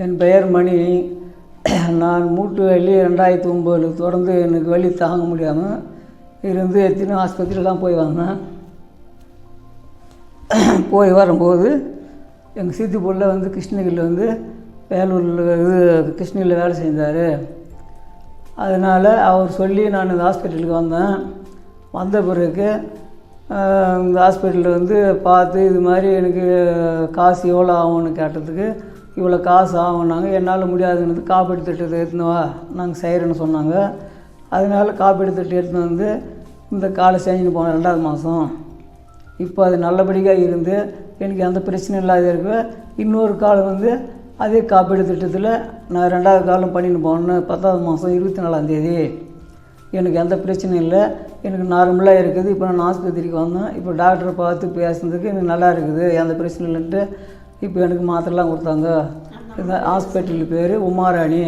என் பெயர் மணி. நான் மூட்டு வலி ரெண்டாயிரத்தி ஒம்போதில் தொடர்ந்து எனக்கு வலி தாங்க முடியாமல் இருந்து எத்தனை ஆஸ்பத்திரிலாம் போய் வந்தேன் போய் வரும்போது எங்கள் சித்தி பிள்ளை வந்து கிருஷ்ணகிரியில் வந்து வேலூரில் இது கிருஷ்ணகிரியில் வேலை செஞ்சார். அதனால் அவர் சொல்லி நான் இந்த ஹாஸ்பிட்டலுக்கு வந்தேன். வந்த பிறகு இந்த ஹாஸ்பிட்டலில் வந்து பார்த்து இது மாதிரி எனக்கு காசு எவ்வளோ ஆகும்னு கேட்டதுக்கு இவ்வளோ காசு ஆகும்னாங்க. என்னால் முடியாதுன்னு காப்பீடு திட்டத்தை எடுத்துன்னு வா நாங்கள் செய்கிறேன்னு சொன்னாங்க. அதனால காப்பீடு திட்டம் எடுத்துன்னு வந்து இந்த காலை செஞ்சுன்னு போனேன் ரெண்டாவது மாதம் இப்போ அது நல்லபடியாக இருந்து எனக்கு எந்த பிரச்சனையும் இல்லாத இருக்கு. இன்னொரு காலம் வந்து அதே காப்பீடு திட்டத்தில் நான் ரெண்டாவது காலம் பண்ணின்னு போனேன் பத்தாவது மாதம் இருபத்தி நாலாந்தேதி எனக்கு எந்த பிரச்சனையும் இல்லை. எனக்கு நார்மலாக இருக்குது. இப்போ நான் ஆஸ்பத்திரிக்கு வந்தேன். இப்போ டாக்டரை பார்த்து பேசுனதுக்கு எனக்கு நல்லா இருக்குது. எந்த பிரச்சனையும் இல்லைன்ட்டு இப்போ எனக்கு மாத்திரைலாம் கொடுத்தாங்க. இந்த ஹாஸ்பிட்டல் பேர் உமாராணி.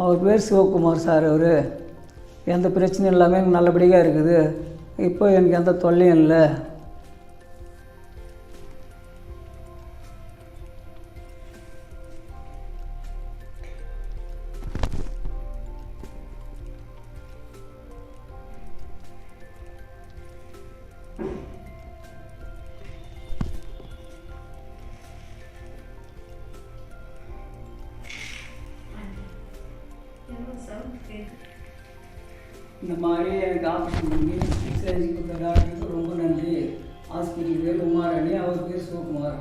அவர் பேர் சிவகுமார் சார் அவர். எந்த பிரச்சனையும் இல்லாமல் எனக்கு நல்லபடியாக இருக்குது. இப்போ எனக்கு எந்த தொல்லையும் இல்லை. இந்த மாதிரி எனக்கு ஆப்ரேஷன் பண்ணி செஞ்சு கொடுத்த டாக்டருக்கு ரொம்ப நன்றி. ஹாஸ்பிட்டல் பேர் உமாராணி அவர் பேர் சிவகுமார்.